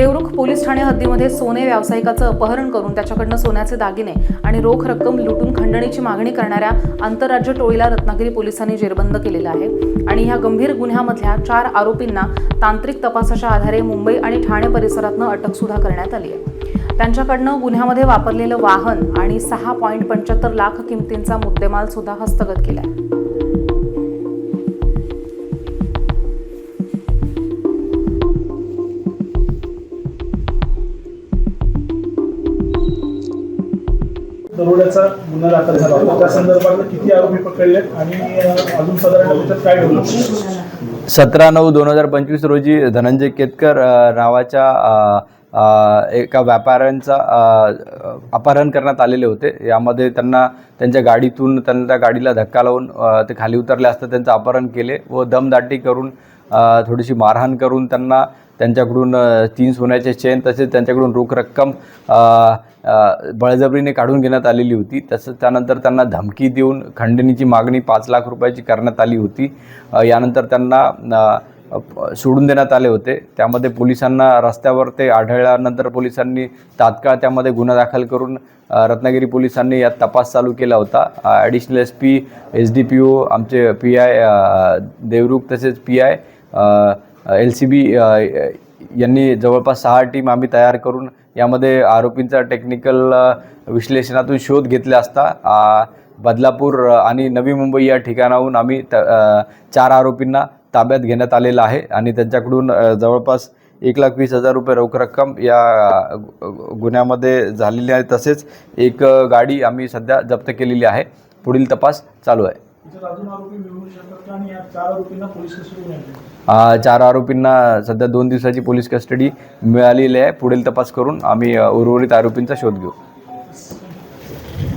Devrukh police Thane हद्दीमध्ये सोने व्यावसायिकाचं अपहरण करून त्याच्याकडनं सोन्याचे दागिने आणि रोख रक्कम लुटून खंडणीची मागणी करणाऱ्या आंतरराज्य टोळीला रत्नागिरी पोलिसांनी जेरबंद केलेलं आहे. आणि ह्या गंभीर गुन्ह्यामधल्या चार आरोपींना तांत्रिक तपासाच्या आधारे मुंबई आणि ठाणे परिसरातनं अटक सुद्धा करण्यात आली आहे. त्यांच्याकडनं गुन्ह्यामध्ये वापरलेलं वाहन आणि सहा पॉईंट पंच्याहत्तर लाख किमतींचा मुद्देमाल सुद्धा हस्तगत केला दरोड्याचा गुन्हा दाखल झाला होता. त्या संदर्भात किती आरोपी पकडले आणि अजून साधारण त्याच्यात काय डेव्हलप सतरा नऊ दोन हजार पंचवीस रोजी धनंजय केतकर नावाच्या एका व्यापाऱ्यांचा अपहरण करण्यात आलेले होते. यामध्ये त्यांना त्यांच्या गाडीतून त्यांना त्या गाडीला धक्का लावून ते खाली उतरले असता त्यांचं अपहरण केले व दमदाटी करून थोडीशी मारहाण करून त्यांना त्यांच्याकडून तीन सोन्याचे चेन तसेच त्यांच्याकडून रोख रक्कम बळजबरीने काढून घेण्यात आलेली होती. तसंच त्यानंतर त्यांना धमकी देऊन खंडणीची मागणी पाच लाख रुपयाची करण्यात आली होती. यानंतर त्यांना सोडून देण्यात आले होते. त्यामध्ये पोलिसांना रस्त्यावर ते आढळल्यानंतर पोलिसांनी तात्काळ त्यामध्ये गुन्हा दाखल करून रत्नागिरी पोलिसांनी यात तपास चालू केला होता. Additional S P S D P O आमचे पी आय देवरुख तसेच P I L C B यांनी जवळपास सहा टीम आम्ही तयार करून यामध्ये आरोपींचा टेक्निकल विश्लेषणातून शोध घेतला असता. बदलापूर आणि नवी मुंबई या ठिकाणाहून आम्ही त चार आरोपींना ताब्यात घेण्यात आलेलं आहे. आणि त्यांच्याकडून जवळपास एक लाख वीस हजार रुपये रोख रक्कम या गुन्ह्यामध्ये झालेली आहे. तसेच एक गाडी आम्ही सध्या जप्त केलेली आहे. पुढील तपास चालू आहे. चार आरोपींना सध्या दोन दिवसाची पोलीस कस्टडी मिळालेली आहे. पुढील तपास करून आम्ही उर्वरित आरोपींचा शोध घेऊ.